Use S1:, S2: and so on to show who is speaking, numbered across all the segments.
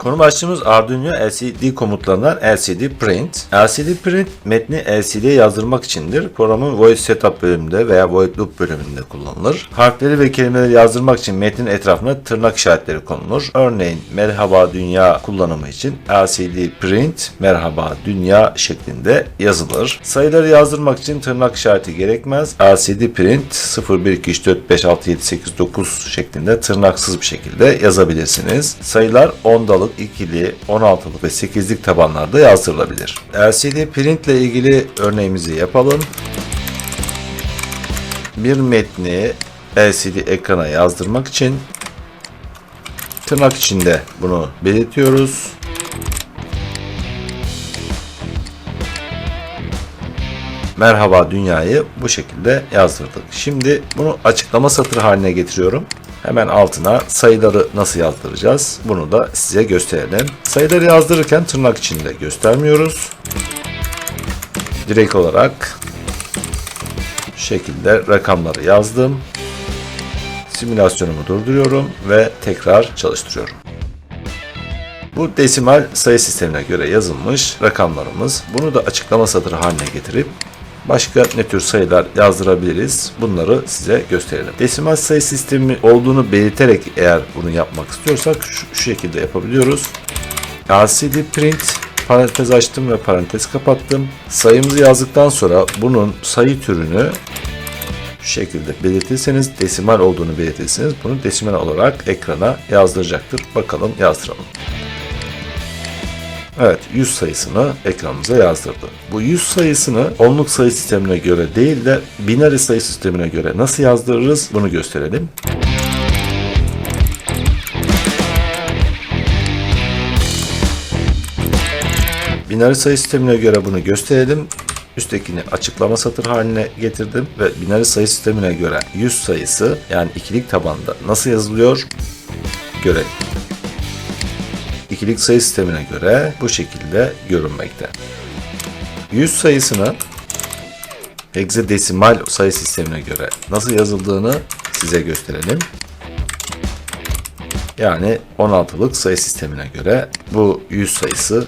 S1: Konu başlığımız Arduino LCD komutlarından LCD Print. LCD Print metni LCD'ye yazdırmak içindir. Programın Void Setup bölümünde veya Void Loop bölümünde kullanılır. Harfleri ve kelimeleri yazdırmak için metnin etrafına tırnak işaretleri konulur. Örneğin Merhaba Dünya kullanımı için LCD Print Merhaba Dünya şeklinde yazılır. Sayıları yazdırmak için tırnak işareti gerekmez. LCD Print 0, 1, 2, 3, 4, 5, 6, 7, 8, 9 şeklinde tırnaksız bir şekilde yazabilirsiniz. Sayılar ondalık, ikili, 16'lık ve 8'lik tabanlarda yazdırılabilir. LCD Print ile ilgili örneğimizi yapalım. Bir metni LCD ekrana yazdırmak için tırnak içinde bunu belirtiyoruz. Merhaba dünyayı bu şekilde yazdırdık. Şimdi bunu açıklama satırı haline getiriyorum. Hemen altına sayıları nasıl yazdıracağız? Bunu da size gösterelim. Sayıları yazdırırken tırnak içinde göstermiyoruz. Direkt olarak şekilde rakamları yazdım. Simülasyonumu durduruyorum ve tekrar çalıştırıyorum. Bu desimal sayı sistemine göre yazılmış rakamlarımız. Bunu da açıklama satırı haline getirip başka ne tür sayılar yazdırabiliriz bunları size gösterelim. Desimal sayı sistemi olduğunu belirterek eğer bunu yapmak istiyorsak şu, şu şekilde yapabiliyoruz. LCD print parantez açtım ve parantez kapattım. Sayımızı yazdıktan sonra bunun sayı türünü şu şekilde belirtirseniz desimal olduğunu belirtirseniz bunu desimal olarak ekrana yazdıracaktır. Bakalım yazdıralım. Evet 100 sayısını ekranımıza yazdırdı. Bu 100 sayısını onluk sayı sistemine göre değil de binary sayı sistemine göre nasıl yazdırırız bunu gösterelim. Binary sayı sistemine göre bunu gösterelim. Üsttekini açıklama satır haline getirdim ve binary sayı sistemine göre 100 sayısı yani ikilik tabanda nasıl yazılıyor görelim ikilik sayı sistemine göre bu şekilde görünmekte. 100 sayısını hexadesimal sayı sistemine göre nasıl yazıldığını size gösterelim. Yani 16'lık sayı sistemine göre bu 100 sayısı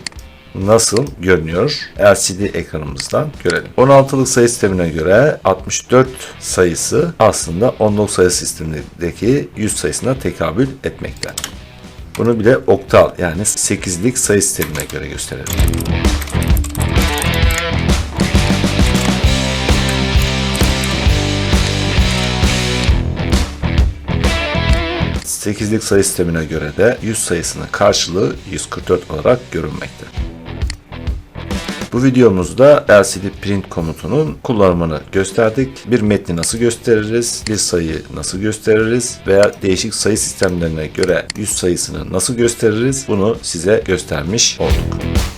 S1: nasıl görünüyor LCD ekranımızdan görelim. 16'lık sayı sistemine göre 64 sayısı aslında 19 sayı sistemindeki 100 sayısına tekabül etmekte. Bunu bile oktal yani 8'lik sayı sistemine göre gösterelim. Sekizlik sayı sistemine göre de 100 sayısının karşılığı 144 olarak görünmekte. Bu videomuzda LCD print komutunun kullanımını gösterdik. Bir metni nasıl gösteririz, bir sayıyı nasıl gösteririz veya değişik sayı sistemlerine göre 100 sayısını nasıl gösteririz bunu size göstermiş olduk.